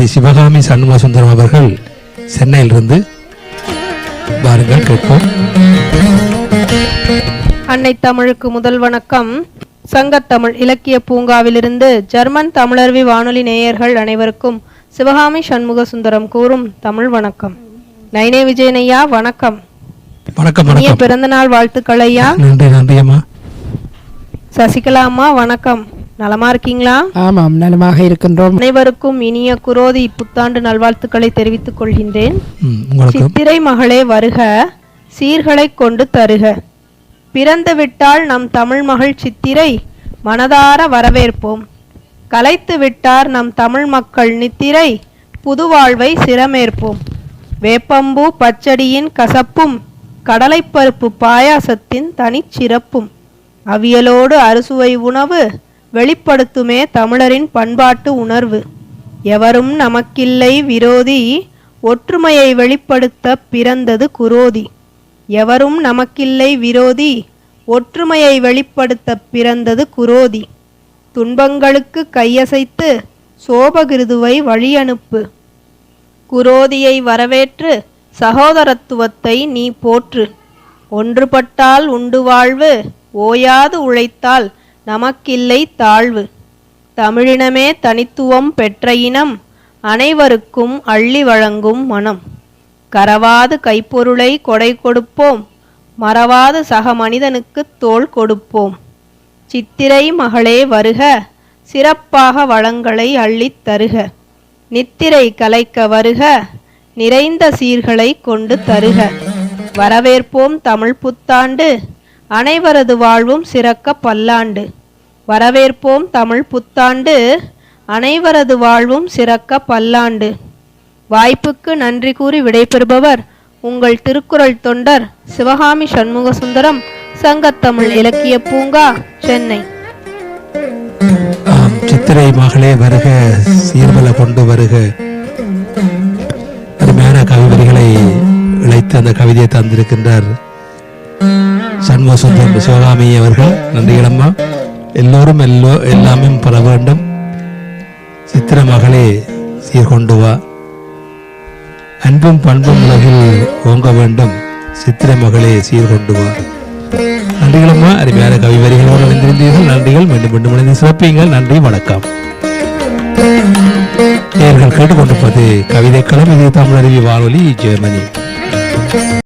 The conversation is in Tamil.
திருமதி சிவகாமி சண்முக சுந்தரம் அவர்கள் சென்னையிலிருந்து வாருங்கள் கேட்போம். அன்னை தமிழுக்கு முதல் வணக்கம். சங்கத்தமிழ் இலக்கிய பூங்காவிலிருந்து ஜெர்மன் தமிழருவி வானொலி நேயர்கள் அனைவருக்கும் சிவகாமி சண்முக சுந்தரம் கூறும் தமிழ் வணக்கம். நைனே விஜயனையா வணக்கம். வணக்கம் பிறந்த நாள் வாழ்த்துக்கள் ஐயா. நன்றி நன்றி அம்மா சசிகலா அம்மா வணக்கம். நலமா இருக்கீங்களா? ஆமாம் நலமாக இருக்கின்றோம். அனைவருக்கும் இனிய குரோதி புத்தாண்டு நல்வாழ்த்துக்களை தெரிவித்துக் கொள்கின்றேன். சித்திரை மகளே வருக. சீர்களை கொண்டு தருக. பிறந்து விட்டால் நம் தமிழ் மகள் சித்திரை மனதார வரவேற்போம். கலைத்து விட்டார் நம் தமிழ் மக்கள் நித்திரை புது வாழ்வை சிரமேற்போம் வேப்பம்பூ பச்சடியின் கசப்பும் கடலைப்பருப்பு பாயாசத்தின் தனிச்சிறப்பும். அவியலோடு அறுசுவை உணவு வெளிப்படுத்துமே தமிழரின் பண்பாட்டு உணர்வு. எவரும் நமக்கில்லை விரோதி ஒற்றுமையை வெளிப்படுத்த பிறந்தது குரோதி. எவரும் நமக்கில்லை விரோதி ஒற்றுமையை வெளிப்படுத்த பிறந்தது குரோதி. துன்பங்களுக்கு கையசைத்து சோபகிருதுவை வழியனுப்பு. குரோதியை வரவேற்று சகோதரத்துவத்தை நீ போற்று. ஒன்றுபட்டால் உண்டு வாழ்வு ஓயாது உழைத்தால் நமக்கில்லை தாழ்வு. தமிழினமே தனித்துவம் பெற்ற இனம் அனைவருக்கும் அள்ளி வழங்கும் மனம். கரவாது கைப்பொருளை கொடை கொடுப்போம் மறவாது சக மனிதனுக்கு தோள் கொடுப்போம். சித்திரை மகளே வருக சிறப்பாக வளங்களை அள்ளித் தருக. நித்திரை கலைக்க வருக நிறைந்த சீர்களை கொண்டு தருக. வரவேற்போம் தமிழ் புத்தாண்டு அனைவரது வாழ்வும் சிறக்க பல்லாண்டு. வரவேற்போம் தமிழ் புத்தாண்டு. அனைவரது வாழ்வும் சிறக்க பல்லாண்டு. வாய்ப்புக்கு நன்றி கூறி விடைபெறுபவர் உங்கள் திருக்குறள் தொண்டர் சிவகாமி சண்முக சுந்தரம் சங்கத்தமிழ் இலக்கிய பூங்கா சென்னை. சித்திரை மகளே வருக சீர்வல கொண்டு வருக. அருமையான கவிவரிகளை இழைத்து அந்த கவிதையை தந்திருக்கின்றார் சண்முக சுந்தரம் சிவகாமி அவர்கள். நன்றிகளம்மா எல்லோரும் எல்லோ எல்லாமே பெற வேண்டும். சித்திர மகளே சீர்கொண்டு வா. அன்பும் பண்பும் உலகில் ஓங்க வேண்டும். சித்திர மகளே சீர்கொண்டு வா. நன்றிகளம்மா அருமையான கவி வரிகளோடு இணைந்திருந்தீர்கள். நன்றிகள். மீண்டும் மீண்டும் இணைந்து சிறப்பீங்கள் நன்றி. வணக்கம். நேர்கள் கேட்டுக்கொண்டிருப்பது கவிதைக்களம். இது தமிழருவி வானொலி ஜெர்மனி.